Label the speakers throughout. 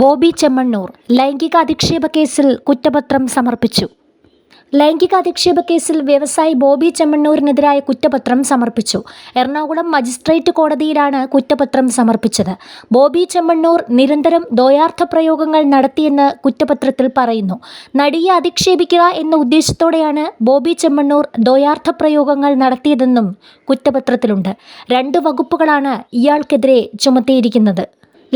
Speaker 1: ബോബി ചെമ്മണ്ണൂർ ലൈംഗിക അധിക്ഷേപ കേസിൽ കുറ്റപത്രം സമർപ്പിച്ചു. ലൈംഗിക അധിക്ഷേപ കേസിൽ വ്യവസായി ബോബി ചെമ്മണ്ണൂരിനെതിരായ കുറ്റപത്രം സമർപ്പിച്ചു. എറണാകുളം മജിസ്ട്രേറ്റ് കോടതിയിലാണ് കുറ്റപത്രം സമർപ്പിച്ചത്. ബോബി ചെമ്മണ്ണൂർ നിരന്തരം ദ്വയാർത്ഥ പ്രയോഗങ്ങൾ നടത്തിയെന്ന് കുറ്റപത്രത്തിൽ പറയുന്നു. നടിയെ അധിക്ഷേപിക്കുക എന്ന ഉദ്ദേശത്തോടെയാണ് ബോബി ചെമ്മണ്ണൂർ ദ്വയാർത്ഥ പ്രയോഗങ്ങൾ നടത്തിയതെന്നും കുറ്റപത്രത്തിലുണ്ട്. രണ്ട് വകുപ്പുകളാണ് ഇയാൾക്കെതിരെ ചുമത്തിയിരിക്കുന്നത്.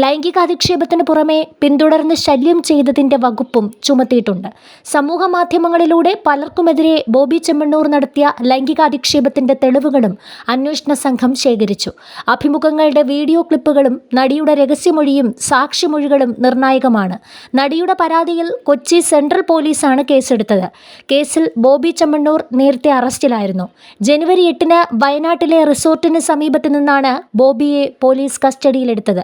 Speaker 1: ലൈംഗിക അധിക്ഷേപത്തിന് പുറമെ പിന്തുടർന്ന് ശല്യം ചെയ്തതിന്റെ വകുപ്പും ചുമത്തിയിട്ടുണ്ട്. സമൂഹ മാധ്യമങ്ങളിലൂടെ പലർക്കുമെതിരെ ബോബി ചെമ്മണ്ണൂർ നടത്തിയ ലൈംഗിക അധിക്ഷേപത്തിന്റെ തെളിവുകളും അന്വേഷണ സംഘം ശേഖരിച്ചു. അഭിമുഖങ്ങളുടെ വീഡിയോ ക്ലിപ്പുകളും നടിയുടെ രഹസ്യമൊഴിയും സാക്ഷിമൊഴികളും നിർണായകമാണ്. നടിയുടെ പരാതിയിൽ കൊച്ചി സെൻട്രൽ പോലീസാണ് കേസെടുത്തത്. കേസിൽ ബോബി ചെമ്മണ്ണൂർ നേരത്തെ അറസ്റ്റിലായിരുന്നു. ജനുവരി എട്ടിന് വയനാട്ടിലെ റിസോർട്ടിന് സമീപത്ത് നിന്നാണ് ബോബിയെ പോലീസ് കസ്റ്റഡിയിലെടുത്തത്.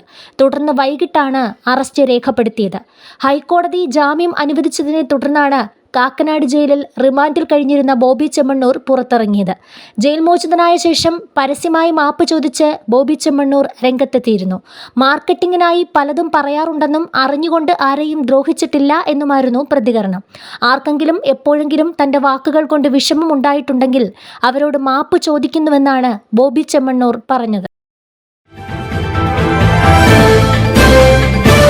Speaker 1: വൈകിട്ടാണ് അറസ്റ്റ് രേഖപ്പെടുത്തിയത്. ഹൈക്കോടതി ജാമ്യം അനുവദിച്ചതിനെ തുടർന്നാണ് കാക്കനാട് ജയിലിൽ റിമാൻഡിൽ കഴിഞ്ഞിരുന്ന ബോബി ചെമ്മണ്ണൂർ പുറത്തിറങ്ങിയത്. ജയിൽ മോചിതനായ ശേഷം പരസ്യമായി മാപ്പ് ചോദിച്ച് ബോബി ചെമ്മണ്ണൂർ രംഗത്തെത്തിയിരുന്നു. മാർക്കറ്റിങ്ങിനായി പലതും പറയാറുണ്ടെന്നും അറിഞ്ഞുകൊണ്ട് ആരെയും ദ്രോഹിച്ചിട്ടില്ല എന്നുമായിരുന്നു പ്രതികരണം. ആർക്കെങ്കിലും എപ്പോഴെങ്കിലും തന്റെ വാക്കുകൾ കൊണ്ട് വിഷമമുണ്ടായിട്ടുണ്ടെങ്കിൽ അവരോട് മാപ്പ് ചോദിക്കുന്നുവെന്നാണ് ബോബി ചെമ്മണ്ണൂർ പറഞ്ഞത്.